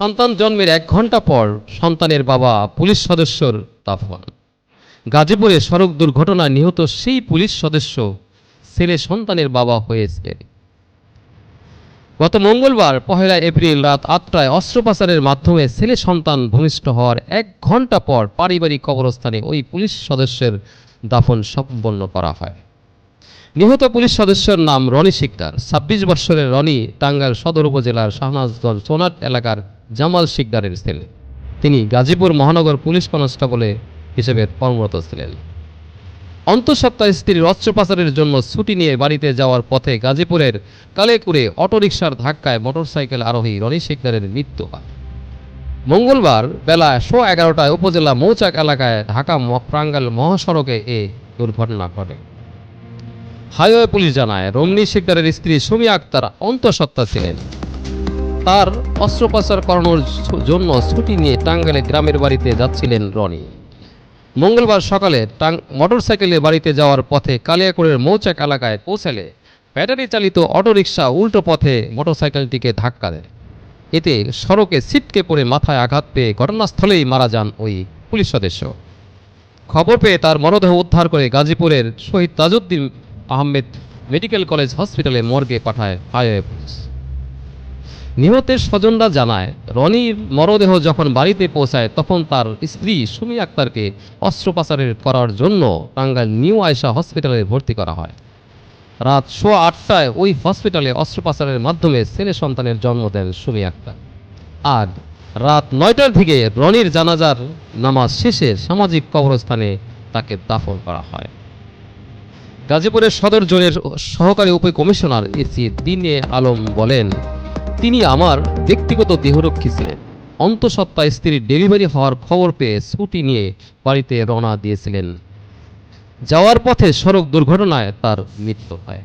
সন্তান জন্মের এক ঘণ্টা পর সন্তানের বাবা পুলিশ সদস্যর দাফন। গাজীপুরে সড়ক দুর্ঘটনায় নিহত সেই পুলিশ সদস্য ছেলে সন্তানের বাবা হয়েছে। গত মঙ্গলবার, পহেলা এপ্রিল রাত আটটায় অস্ত্রোপচারের মাধ্যমে ছেলে সন্তান ভূমিষ্ঠ হওয়ার এক ঘণ্টা পর পারিবারিক কবরস্থানে ওই পুলিশ সদস্যের দাফন সম্পন্ন করা হয়। নিহত পুলিশ সদস্যের নাম রনি শিকদার। ছাব্বিশ বৎসরের রনি টাঙ্গাইল সদর উপজেলার শাহনাজগঞ্জ সোনাট এলাকার জামাল শিকদারের ছেলে তিনি গাজীপুর মহানগর পুলিশ কনস্টেবলে হিসেবে কর্মরত ছিলেন। অন্তঃসত্ত্বা স্ত্রীর অস্ত্রোপচারের জন্য ছুটি নিয়ে বাড়িতে যাওয়ার পথে গাজীপুরের কালেকুরে অটোরিকশার ধাক্কায় মোটরসাইকেল আরোহী রনি শিকদারের মৃত্যু হয়। মঙ্গলবার বেলা শো এগারোটায় উপজেলা মৌচাক এলাকায় ঢাকা প্রাঙ্গাল মহাসড়কে এ দুর্ঘটনা ঘটে। হাইওয়ে পুলিশ জানায়, রমনি শিকদারের স্ত্রী সুমি আক্তার অন্তঃসত্ত্বা ছিলেন। তার অস্ত্রোপচার করানোর জন্য ছুটি নিয়ে টাঙ্গাইলে গ্রামের বাড়িতে যাচ্ছিলেন রনি। মঙ্গলবার সকালে টাং মোটরসাইকেলে বাড়িতে যাওয়ার পথে কালিয়াকুড়ের মৌচাক এলাকায় পৌঁছালে ব্যাটারি চালিত অটোরিকশা উল্টো পথে মোটরসাইকেলটিকে ধাক্কা দেয়। এতে সড়কে ছিটকে পড়ে মাথায় আঘাত পেয়ে ঘটনাস্থলেই মারা যান ওই পুলিশ সদস্য। খবর পেয়ে তার মরদেহ উদ্ধার করে গাজীপুরের শহীদ তাজউদ্দিন আহমেদ মেডিকেল কলেজ হসপিটালে মর্গে পাঠায় হাইওয়ে পুলিশ। নিহতের স্বজনরা জানায়, রনির মরদেহ যখন বাড়িতে পৌঁছায় তখন তার স্ত্রী সুমি আক্তারকে অস্ত্রোপচারের করার জন্য টাঙ্গাইল নিউ আয়সা হসপিটালে ভর্তি করা হয়। রাত সোয়া আটটায় ওই হসপিটালে অস্ত্রোপচারের মাধ্যমে ছেলে সন্তানের জন্ম দেন সুমি আক্তার। আর রাত নয়টার দিকে রনির জানাজার নামাজ শেষে সামাজিক কবরস্থানে তাকে দাফন করা হয়। গাজীপুরের সদর জোনের সহকারী উপ কমিশনার এসি দিনে আলম বলেন তিনি আমার ব্যক্তিগত দেহরক্ষী ছিলেন। অন্তঃসত্ত্বা স্ত্রীর ডেলিভারি হওয়ার খবর পেয়ে ছুটি নিয়ে বাড়িতে রওনা দিয়েছিলেন। যাওয়ার পথে সড়ক দুর্ঘটনায় তার মৃত্যু হয়।